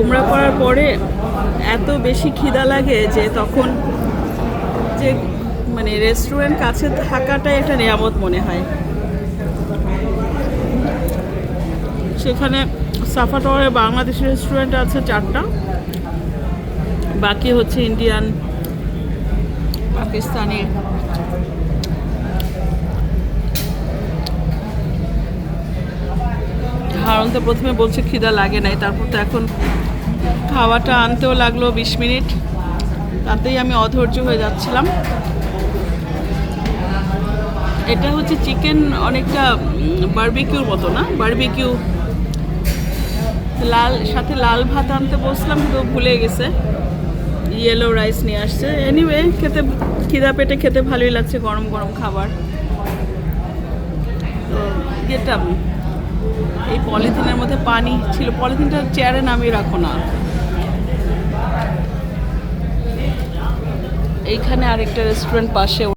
উমরা করার পরে এত বেশি খিদা লাগে যে তখন যে মানে রেস্টুরেন্ট কাছে থাকাটাই একটা নিয়ামত মনে হয়। সেখানে সাফা টাওয়ারে বাংলাদেশি রেস্টুরেন্ট আছে চারটা। বাকি হচ্ছে ইন্ডিয়ান পাকিস্তানি। হারন তো প্রথমে বলছে খিদা লাগে নাই, তারপর তো এখন খাওয়াটা আনতেও লাগল বিশ মিনিট। তাতেই আমি অধৈর্য হয়ে যাচ্ছিলাম। এটা হচ্ছে চিকেন অনেকটা বার্বিকিউর মতো না? বার্বিকিউ। লাল, সাথে লাল ভাত আনতে বসলাম, তো ভুলে গেছে। ইয়েলো রাইস নিয়ে আসছে। এনিওয়ে খেতে, খিদা পেটে খেতে ভালোই লাগছে গরম গরম খাবার। তো যেটা এই পলিথিনের মধ্যে পানি ছিল। পলিথিনটা চেয়ারে নামিয়ে রাখো না। এইখানে আরেকটা রেস্টুরেন্ট পাশে